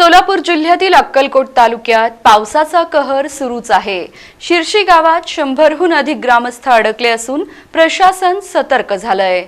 सोलापूर जिल्ह्यातील अक्कलकोट तालुक्यात पावसाचा कहर सुरूच आहे. शिर्शी गावात शंभरहून अधिक ग्रामस्थ अडकले असून प्रशासन सतर्क झालंय.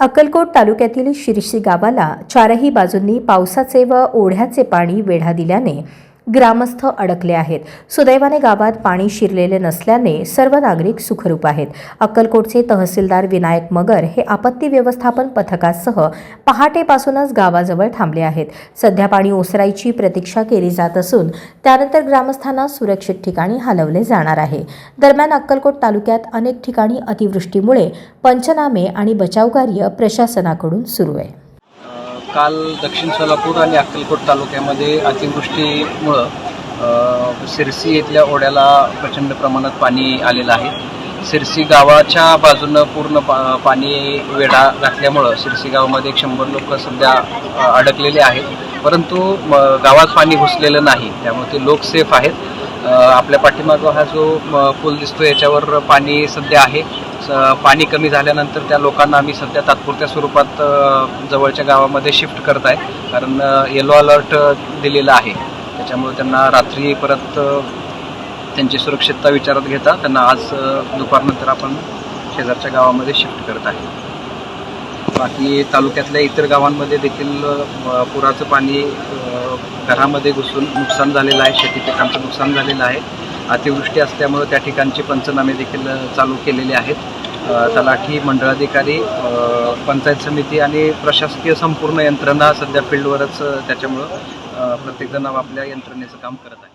अक्कलकोट तालुक्यातील शिर्शी गावाला चारही बाजूंनी पावसाचे व ओढ्याचे पाणी वेढा दिल्याने ग्रामस्थ अडकले आहेत. सुदैवाने गावात पाणी शिरलेले नसल्याने सर्व नागरिक सुखरूप आहेत. अक्कलकोटचे तहसीलदार विनायक मगर हे आपत्ती व्यवस्थापन पथकासह पहाटेपासूनच गावाजवळ थांबले आहेत. सध्या पाणी ओसरायची प्रतीक्षा केली जात असून त्यानंतर ग्रामस्थांना सुरक्षित ठिकाणी हलवले जाणार आहे. दरम्यान अक्कलकोट तालुक्यात अनेक ठिकाणी अतिवृष्टीमुळे पंचनामे आणि बचावकार्य प्रशासनाकडून सुरू आहे. काल दक्षिण सोलापूर आणि अक्कलकोट तालुक्यामध्ये अतिवृष्टीमुळं सिरसी येथल्या ओढ्याला प्रचंड प्रमाणात पाणी आलेलं आहे. सिरसी गावाच्या बाजूनं पूर्ण पा पाणी वेढा घातल्यामुळं सिरसी गावामध्ये एक शंभर लोक सध्या अडकलेले आहेत. परंतु म, गावात पाणी घुसलेलं नाही. त्यामुळे ते लोक सेफ आहेत. आपल्या पाठीमागं हा जो पूल दिसतो याच्यावर पाणी सध्या आहे. पाणी कमी झाल्यानंतर त्या लोकांना आम्ही सध्या तात्पुरत्या स्वरूपात जवळच्या गावामध्ये शिफ्ट करत आहे कारण येलो अलर्ट दिलेला आहे. त्याच्यामुळे त्यांना रात्री परत त्यांची सुरक्षितता विचारात घेता त्यांना आज दुपारनंतर आपण शेजारच्या गावामध्ये शिफ्ट करत आहे बाकी तालुक्यातल्या इतर गावांमध्ये देखील पुराचं पाणी घरामध्ये घुसून नुकसान झालेलं आहे. शेती पिकांचं नुकसान झालेलं आहे. अतिवृष्टी असल्यामुळं त्या ठिकाणचे पंचनामे देखील चालू केलेले आहेत. तलाठी मंडळाधिकारी पंचायत समिती आणि प्रशासकीय संपूर्ण यंत्रणा सध्या फील्डवरच त्याच्यामुळं प्रत्येकजण आपल्या यंत्रणेचं काम करत आहे.